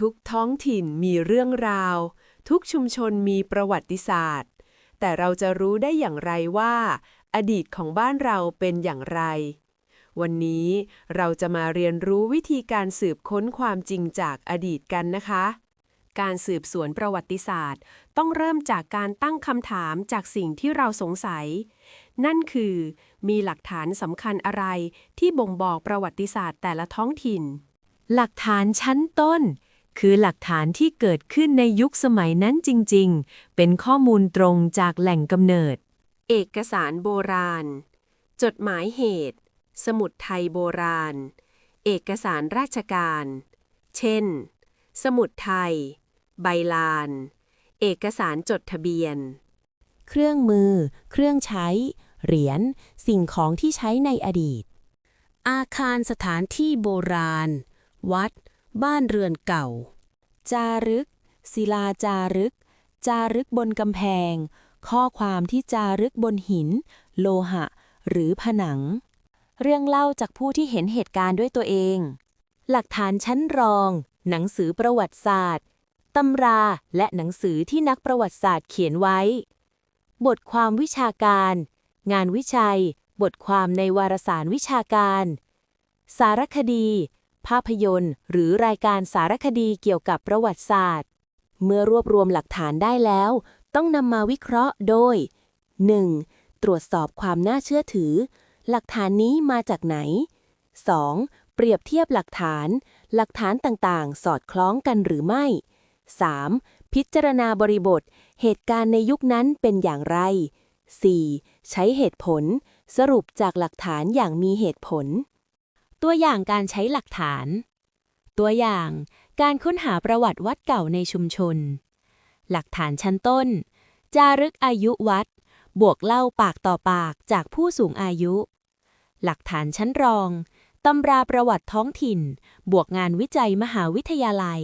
ทุกท้องถิ่นมีเรื่องราว ทุกชุมชนมีประวัติศาสตร์ แต่เราจะรู้ได้อย่างไรว่า อดีตของบ้านเราเป็นอย่างไร วันนี้เราจะมาเรียนรู้วิธีการสืบค้นความจริงจากอดีตกันนะคะ การสืบสวนประวัติศาสตร์ ต้องเริ่มจากการตั้งคำถามจากสิ่งที่เราสงสัย นั่นคือ มีหลักฐานสำคัญอะไรที่บ่งบอกประวัติศาสตร์แต่ละท้องถิ่นหลักฐานชั้นต้น คือหลักฐานที่เกิดขึ้นในยุคสมัยนั้นจริงๆ เป็นข้อมูลตรงจากแหล่งกำเนิด เอกสารโบราณ จดหมายเหตุ สมุดไทยโบราณ เอกสารราชการ เช่น สมุดไทย ใบลาน เอกสารจดทะเบียน เครื่องมือ เครื่องใช้ เหรียญ สิ่งของที่ใช้ในอดีต อาคารสถานที่โบราณ วัด บ้านเรือนเก่า จารึก ศิลาจารึก จารึกบนกำแพง ข้อความที่จารึกบนหิน โลหะ หรือผนัง เรื่องเล่าจากผู้ที่เห็นเหตุการณ์ด้วยตัวเอง หลักฐานชั้นรอง หนังสือประวัติศาสตร์ตำราและหนังสือที่นักประวัติศาสตร์เขียนไว้ บทความวิชาการ งานวิจัย บทความในวารสารวิชาการ สารคดี ภาพยนตร์ หรือรายการสารคดีเกี่ยวกับประวัติศาสตร์ เมื่อรวบรวมหลักฐานได้แล้ว ต้องนำมาวิเคราะห์โดย 1. ตรวจสอบความน่าเชื่อถือ หลักฐานนี้มาจากไหน 2. เปรียบเทียบหลักฐาน หลักฐานต่างๆ สอดคล้องกันหรือไม่ 3. พิจารณาบริบท เหตุการณ์ในยุคนั้นเป็นอย่างไร 4. ใช้เหตุผล สรุปจากหลักฐานอย่างมีเหตุผล ตัวอย่างการใช้หลักฐาน ตัวอย่างการค้นหาประวัติวัดเก่าในชุมชน หลักฐานชั้นต้น จารึกอายุวัด บวกเล่าปากต่อปากจากผู้สูงอายุ หลักฐานชั้นรองตำราประวัติท้องถิ่น บวกงานวิจัยมหาวิทยาลัย